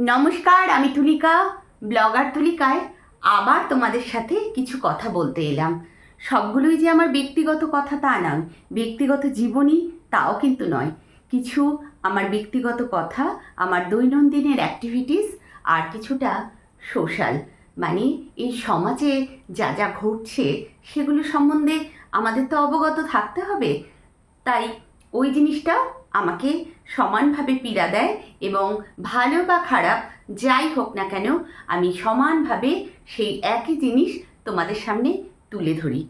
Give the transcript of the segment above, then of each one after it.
নমস্কার, আমি তুলিকা, ব্লগার তুলিকায়। আবার তোমাদের সাথে কিছু কথা বলতে এলাম। সবগুলোই যে আমার ব্যক্তিগত কথা তা নয়, ব্যক্তিগত জীবনী তাও কিন্তু নয়। কিছু আমার ব্যক্তিগত কথা, আমার দৈনন্দিনের অ্যাক্টিভিটিস আর কিছুটা সোশ্যাল মানে এই সমাজে যা যা ঘটছে, সেগুলো সম্বন্ধে আমাদের তো অবগত থাকতে হবে। তাই ওই জিনিসটা আমাকে সমানভাবে পীড়া দেয় এবং ভালো বা খারাপ যাই হোক না কেন, আমি সমানভাবে সেই একই জিনিস তোমাদের সামনে তুলে ধরি।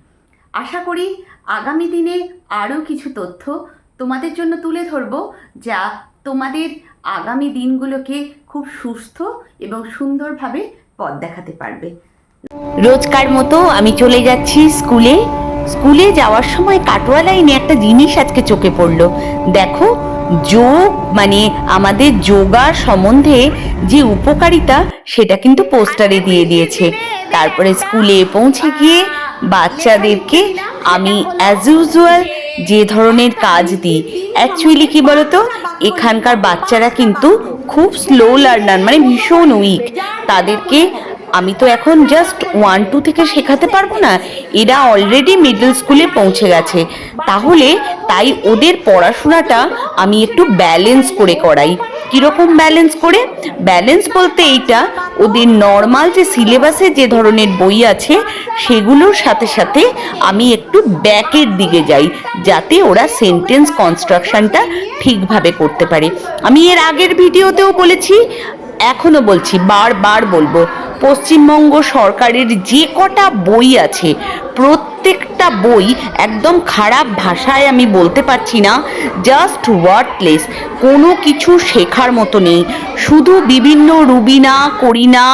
আশা করি আগামী দিনে আরও কিছু তথ্য তোমাদের জন্য তুলে ধরব যা তোমাদের আগামী দিনগুলোকে খুব সুস্থ এবং সুন্দরভাবে পথ দেখাতে পারবে। রোজকার মতো আমি চলে যাচ্ছি স্কুলে। স্কুলে যাওয়ার সময় কাটোয়া লাইনে একটা জিনিস আজকে চোখে পড়ল। দেখো যোগ মানে আমাদের যোগার সম্বন্ধে যে উপকারিতা সেটা কিন্তু পোস্টারে দিয়ে দিয়েছে। তারপরে স্কুলে পৌঁছে গিয়ে বাচ্চাদেরকে আমি অ্যাজ ইউজুয়াল যে ধরনের কাজ দিই। অ্যাকচুয়ালি কি বলতো এখানকার বাচ্চারা কিন্তু খুব স্লো লার্নার মানে ভীষণ উইক তাদেরকে আমি তো এখন জাস্ট ওয়ান টু থেকে শেখাতে পারব না। এরা অলরেডি মিডল স্কুলে পৌঁছে গেছে। তাহলে তাই ওদের পড়াশোনাটা আমি একটু ব্যালেন্স করে করাই। কীরকম ব্যালেন্স করে? ব্যালেন্স বলতে এইটা, ওদের নর্মাল যে সিলেবাসে যে ধরনের বই আছে, সেগুলোর সাথে সাথে আমি একটু ব্যাকের দিকে যাই, যাতে ওরা সেন্টেন্স কনস্ট্রাকশনটা ঠিকভাবে করতে পারে। আমি এর আগের ভিডিওতেও বলেছি, এখনও বলছি, বারবার বলব পশ্চিমবঙ্গ সরকারের যে কটা বই আছে, প্রত্যেকটা বই একদম খারাপ ভাষায় আমি বলতে পারছি না জাস্ট ওয়ার্ডলেস কোনো কিছু শেখার মতো নেই। শুধু বিভিন্ন রুবিনা, করিনা,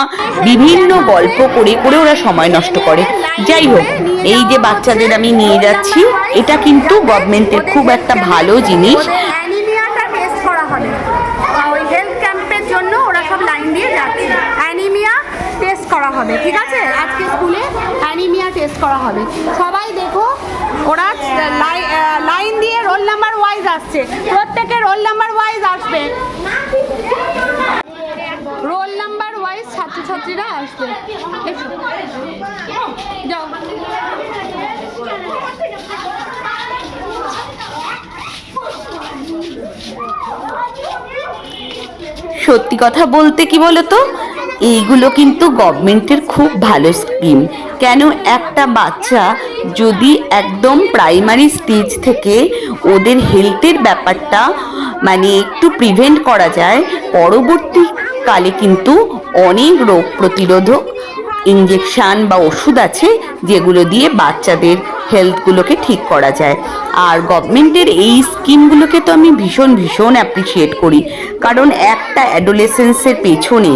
বিভিন্ন গল্প করে করে ওরা সময় নষ্ট করে। যাই হোক, এই যে বাচ্চাদের আমি নিয়ে যাচ্ছি, এটা কিন্তু গভর্নমেন্টের খুব একটা ভালো জিনিস অ্যানিমিয়াটা টেস্ট করা হবে আহ, ওই হেলথ ক্যাম্পের জন্য ওরা সব লাইন দিয়ে যাচ্ছে অ্যানিমিয়া টেস্ট করা হবে ঠিক আছে? আজকে স্কুলে অ্যানিমিয়া টেস্ট করা হবে। সবাই দেখো, ওরা লাইন দিয়ে রোল নাম্বার ওয়াইজ আসছে। প্রত্যেকে রোল নাম্বার ওয়াইজ আসবে। রোল নাম্বার ওয়াইজ ছাত্রছাত্রীরা আসবে। যাও। সত্যি কথা বলতে কি বলতো? এইগুলো কিন্তু গভর্নমেন্টের খুব ভালো স্কিম। কেন একটা বাচ্চা যদি একদম প্রাইমারি স্টেজ থেকে ওদের হেলথের ব্যাপারটা মানে একটু প্রিভেন্ট করা যায়, পরবর্তীকালে কিন্তু অনেক রোগ প্রতিরোধক ইঞ্জেকশান বা ওষুধ আছে যেগুলো দিয়ে বাচ্চাদের হেলথগুলোকে ঠিক করা যায়। আর গভর্নমেন্টের এই স্কিমগুলোকে তো আমি ভীষণ ভীষণ অ্যাপ্রিসিয়েট করি। কারণ একটা অ্যাডোলেসেন্সের পেছনে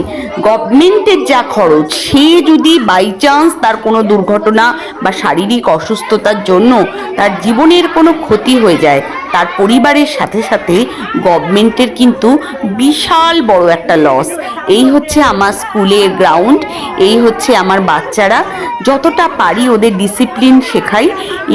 গভর্নমেন্টের যা খরচ, সে যদি বাই চান্স তার কোনো দুর্ঘটনা বা শারীরিক অসুস্থতার জন্য তার জীবনের কোনো ক্ষতি হয়ে যায় তার পরিবারের সাথে সাথে গভর্নমেন্টের কিন্তু বিশাল বড় একটা লস এই হচ্ছে আমার স্কুলের গ্রাউন্ড এই হচ্ছে আমার বাচ্চারা। যতটা পারি ওদের ডিসিপ্লিন শেখাই।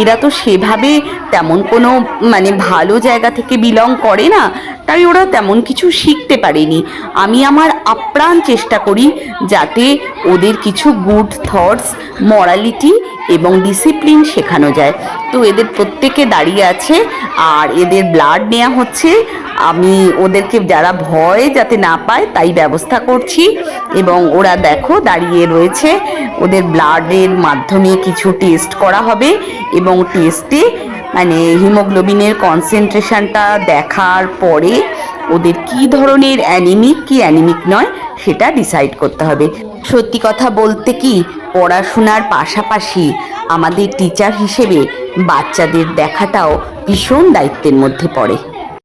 এরা তো সেভাবে তেমন কোনো মানে ভালো জায়গা থেকে বিলং করে না, তাই ওরা তেমন কিছু শিখতে পারেনি। আমি আমার আপ্রাণ চেষ্টা করি যাতে ওদের কিছু গুড থটস মরালিটি এবং ডিসিপ্লিন শেখানো যায়। তো এদের প্রত্যেকে দাঁড়িয়ে আছে, আর এদের ব্লাড নেওয়া হচ্ছে। আমি ওদেরকে যারা ভয় যাতে না পায়, তাই ব্যবস্থা করছি। এবং ওরা দেখো দাঁড়িয়ে রয়েছে। ওদের ব্লাডের মাধ্যমে কিছু টেস্ট করা হবে। এবং টেস্টে মানে হিমোগ্লোবিনের কনসেন্ট্রেশনটা দেখার পরে ওদের কি ধরনের অ্যানিমিক কি অ্যানিমিক নয় সেটা ডিসাইড করতে হবে। সত্যি কথা বলতে কি, পড়াশোনার পাশাপাশি আমাদের টিচার হিসেবে বাচ্চাদের দেখাটাও ভীষণ দায়িত্বের মধ্যে পড়ে।